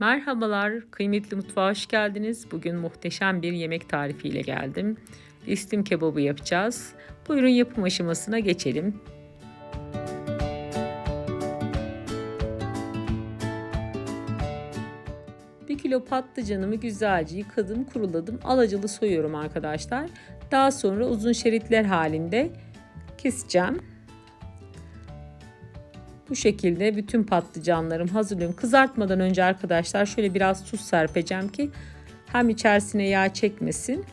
Merhabalar, kıymetli mutfağa hoş geldiniz. Bugün muhteşem bir yemek tarifiyle geldim. İstim kebabı yapacağız. Buyurun yapım aşamasına geçelim. Bir kilo patlıcanımı güzelce yıkadım, kuruladım. Alacılı soyuyorum arkadaşlar. Daha sonra uzun şeritler halinde keseceğim. Bu şekilde bütün patlıcanlarım hazırlıyorum. Kızartmadan önce arkadaşlar şöyle biraz tuz serpeceğim ki hem içerisine yağ çekmesin.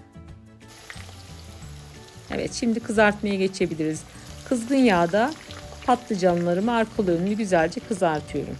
Evet şimdi kızartmaya geçebiliriz. Kızgın yağda patlıcanlarımı arkalı güzelce kızartıyorum.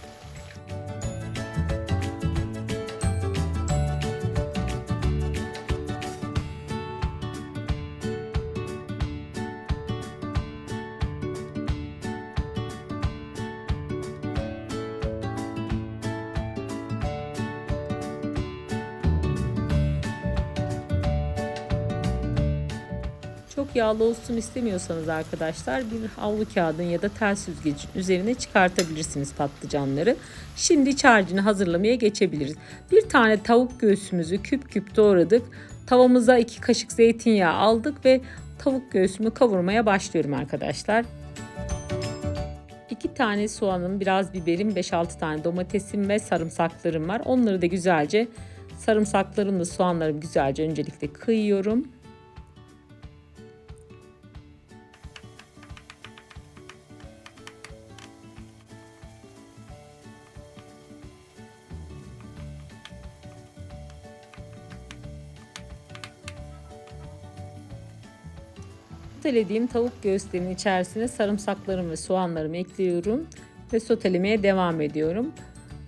Çok yağlı olsun istemiyorsanız arkadaşlar bir havlu kağıdın ya da tel süzgecin üzerine çıkartabilirsiniz patlıcanları. Şimdi iç harcını hazırlamaya geçebiliriz. Bir tane tavuk göğsümüzü küp küp doğradık. Tavamıza iki kaşık zeytinyağı aldık ve tavuk göğsümü kavurmaya başlıyorum arkadaşlar. 2 tane soğanım, biraz biberim, 5-6 tane domatesim ve sarımsaklarım var. Onları da güzelce sarımsaklarımla soğanlarımı güzelce öncelikle kıyıyorum. Sotelediğim tavuk göğüslerinin içerisine sarımsaklarımı ve soğanlarımı ekliyorum ve sotelemeye devam ediyorum.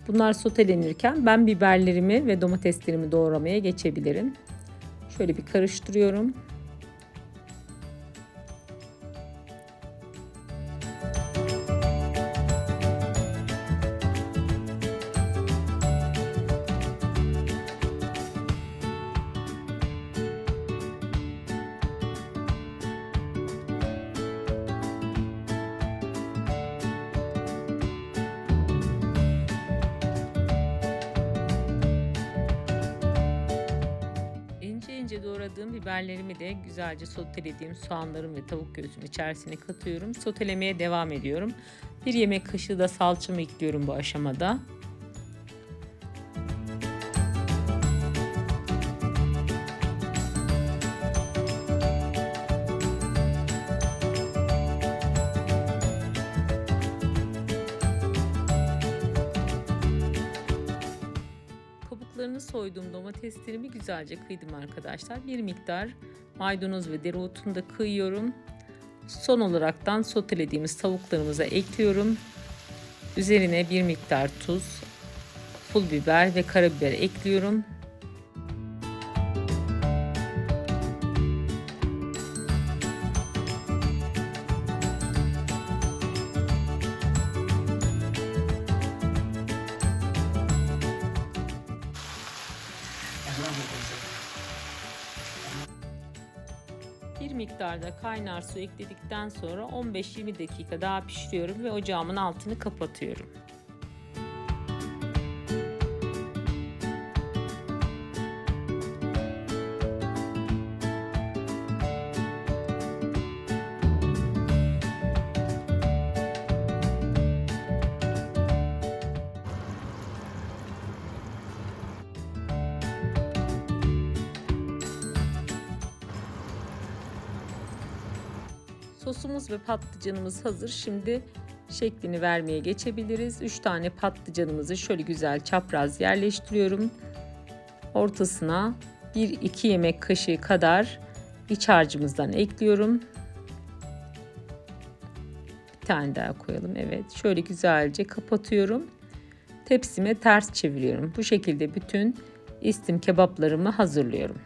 Bunlar sotelenirken ben biberlerimi ve domateslerimi doğramaya geçebilirim. Şöyle bir karıştırıyorum. İnce doğradığım biberlerimi de güzelce sotelediğim soğanlarım ve tavuk göğsüm içerisine katıyorum. Sotelemeye devam ediyorum. Bir yemek kaşığı da salçamı ekliyorum bu aşamada. Kabuklarını soyduğum domateslerimi güzelce kıydım arkadaşlar. Bir miktar maydanoz ve dereotunu da kıyıyorum. Son olaraktan sotelediğimiz tavuklarımıza ekliyorum. Üzerine bir miktar tuz, pul biber ve karabiber ekliyorum. Bir miktarda kaynar su ekledikten sonra 15-20 dakika daha pişiriyorum ve ocağımın altını kapatıyorum. Sosumuz ve patlıcanımız hazır. Şimdi şeklini vermeye geçebiliriz. 3 tane patlıcanımızı şöyle güzel çapraz yerleştiriyorum. Ortasına 1-2 yemek kaşığı kadar iç harcımızdan ekliyorum. Bir tane daha koyalım. Evet, şöyle güzelce kapatıyorum. Tepsime ters çeviriyorum. Bu şekilde bütün istim kebaplarımı hazırlıyorum.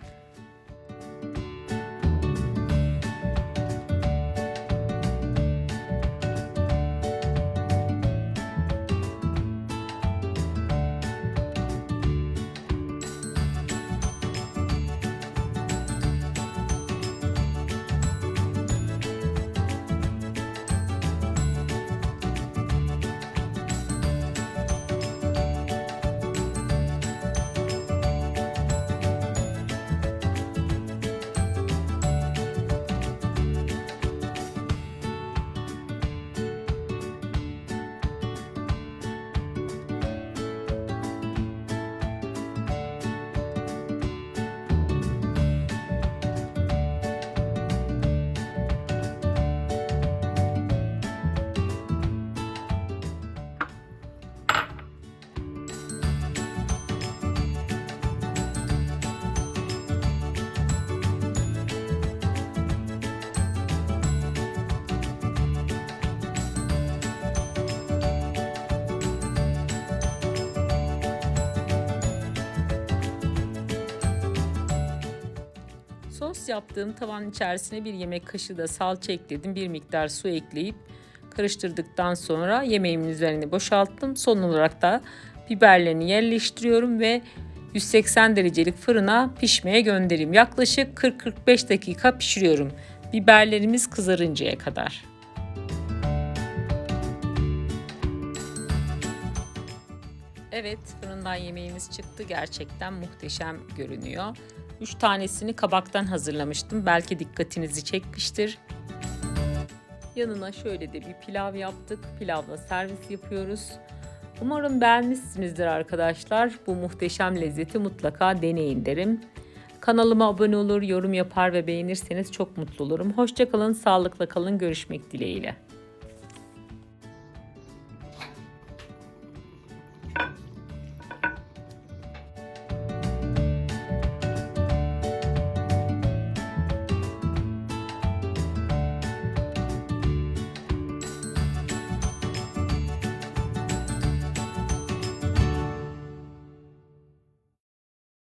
Tost yaptığım tavanın içerisine bir yemek kaşığı da salça ekledim. Bir miktar su ekleyip karıştırdıktan sonra yemeğimin üzerine boşalttım. Son olarak da biberlerini yerleştiriyorum ve 180 derecelik fırına pişmeye göndereyim. Yaklaşık 40-45 dakika pişiriyorum. Biberlerimiz kızarıncaya kadar. Evet fırından yemeğimiz çıktı. Gerçekten muhteşem görünüyor. 3 tanesini kabaktan hazırlamıştım. Belki dikkatinizi çekmiştir. Yanına şöyle de bir pilav yaptık. Pilavla servis yapıyoruz. Umarım beğenmişsinizdir arkadaşlar. Bu muhteşem lezzeti mutlaka deneyin derim. Kanalıma abone olur, yorum yapar ve beğenirseniz çok mutlu olurum. Hoşçakalın, sağlıkla kalın. Görüşmek dileğiyle.